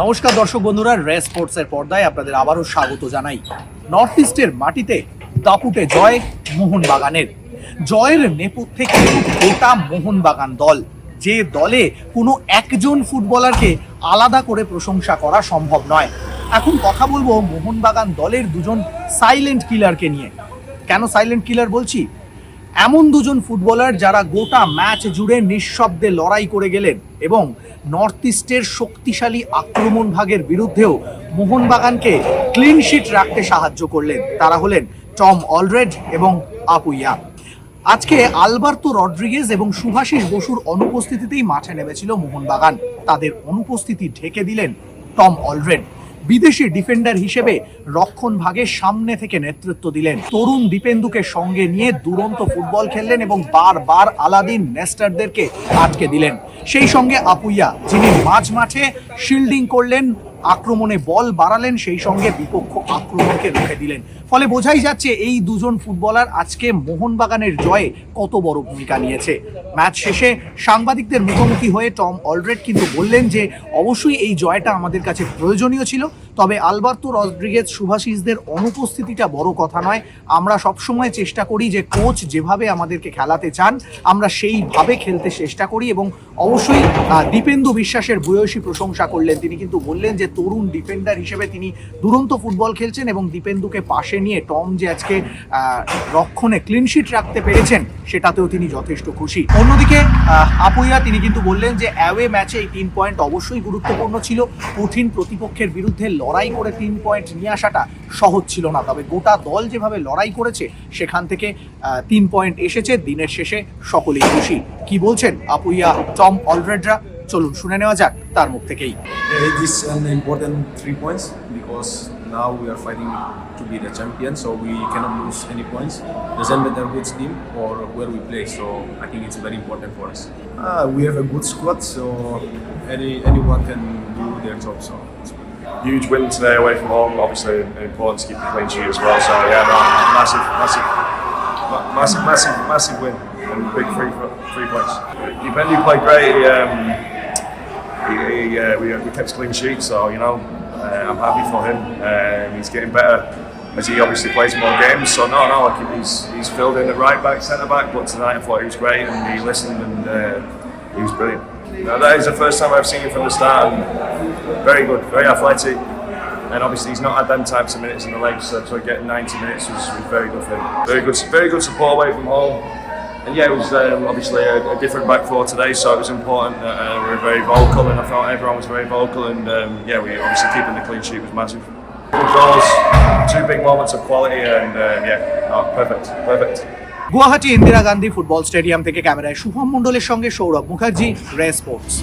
নমস্কার দর্শক বন্ধুরা, রে স্পোর্টসের পর্দায় আপনাদের আবারও স্বাগত জানাই। নর্থ ইস্টের মাটিতে দাপুটে জয় মোহনবাগানের। জয়ের নেপথ্যে কিন্তু গোটা মোহনবাগান দল। যে দলে কোনো একজন ফুটবলারকে আলাদা করে প্রশংসা করা সম্ভব নয়। এখন কথা বলব মোহনবাগান দলের দুজন সাইলেন্ট কিলারকে নিয়ে। কেন সাইলেন্ট কিলার বলছি? এমন দুজন ফুটবলার যারা গোটা ম্যাচ জুড়ে নিঃশব্দে লড়াই করে গেলেন এবং নর্থ ইস্টের শক্তিশালী আক্রমণ ভাগের বিরুদ্ধেও মোহনবাগানকে ক্লিন শিট রাখতে সাহায্য করলেন। তারা হলেন টম অলরেড এবং আপুইয়া আজকে আলবার্তো রড্রিগেজ এবং সুভাষিস বসুর অনুপস্থিতিতেই মাঠে নেমেছিল মোহনবাগান। তাদের অনুপস্থিতি ঢেকে দিলেন টম অলরেড। বিদেশি ডিফেন্ডার হিসেবে রক্ষণ ভাগে সামনে থেকে নেতৃত্ব দিলেন। তরুণ দীপেন্দুকে সঙ্গে নিয়ে দুরন্ত ফুটবল খেললেন এবং বারবার আলাদিন নেস্টারদেরকে আটকে দিলেন। সেই সঙ্গে আপুইয়া, যিনি মাঝ মাঠে শিল্ডিং করলেন আক্রমণে বল বাড়ালেন, সেই সঙ্গে বিপক্ষ আক্রমণকে রুখে দিলেন। ফলে বোঝাই যাচ্ছে এই দুজন ফুটবলার আজকে মোহনবাগানের জয়ে কত বড় ভূমিকা নিয়েছে। ম্যাচ শেষে সাংবাদিকদের মুখোমুখি হয়ে টম অলরেড কিন্তু বললেন যে, অবশ্যই এই জয়টা আমাদের কাছে প্রয়োজনীয় ছিল, তবে আলবার্তো রড্রিগেজ সুভাষিসদের অনুপস্থিতিটা বড় কথা নয়। আমরা সবসময় চেষ্টা করি যে কোচ যেভাবে আমাদেরকে খেলাতে চান, আমরা সেইভাবে খেলতে চেষ্টা করি এবং অবশ্যই দীপেন্দু বিশ্বাসের ভূয়সী প্রশংসা করলেন। তিনি কিন্তু বললেন যে তরুণ ডিফেন্ডার হিসেবে তিনি দুরন্ত ফুটবল খেলছেন এবং দীপেন্দুকে পাশে নিয়ে টম যে আজকে রক্ষণে ক্লিনশিট রাখতে পেরেছেন, সেটাতেও তিনি যথেষ্ট খুশি। অন্যদিকে আপুইয়া, তিনি কিন্তু বললেন যে অ্যাওয়ে ম্যাচে এই তিন পয়েন্ট অবশ্যই গুরুত্বপূর্ণ ছিল। কঠিন প্রতিপক্ষের বিরুদ্ধে লড়াই করে তিন পয়েন্ট নিয়ে আসাটা সহজ ছিল না। তবে গোটা দল যেভাবে লড়াই করেছে, সেখান থেকে তিন পয়েন্ট এসেছে। দিনের শেষে সকলেই খুশি। কি বলছেন আপুইয়া, টম অলরেডরা? চলুন শুনে নেওয়া যাক তার মুখ থেকেই Yeah, it is an important three points because now we are fighting to be the champion, so we cannot lose any points. Doesn't matter which team or where we play, so I think it's very important for us. Uh, we have a good squad, so any anyone can do their job. So it's good. huge win today away from home. Obviously, important to keep the clean sheet as well. So yeah, no, massive, massive, ma- massive, massive, massive win and big three three points. Dependi played great. He, um, he, he, uh, we, we kept clean sheet, so you know uh, I'm happy for him. Um, he's getting better as he obviously plays more games. So no, no, like he's he's filled in at right back, centre back. But tonight I thought he was great and he listened and uh, he was brilliant. Now, that is the first time I've seen him from the start. And very good, very athletic. And obviously he's not had them types of minutes in the legs, so to get 90 minutes was, was very good for him. Very good, very good support away from home And yeah, it was um, obviously a, a different back four today, so it was important that uh, we were very vocal, and I thought everyone was very vocal. And um, yeah, we obviously keeping the clean sheet was massive. Good goals, two big moments of quality, and um, yeah, no, perfect, perfect. Guwahati Indira Gandhi football stadium থেকে ক্যামেরায় শুভম মণ্ডলের সঙ্গে সৌরভ মুখার্জি রে sports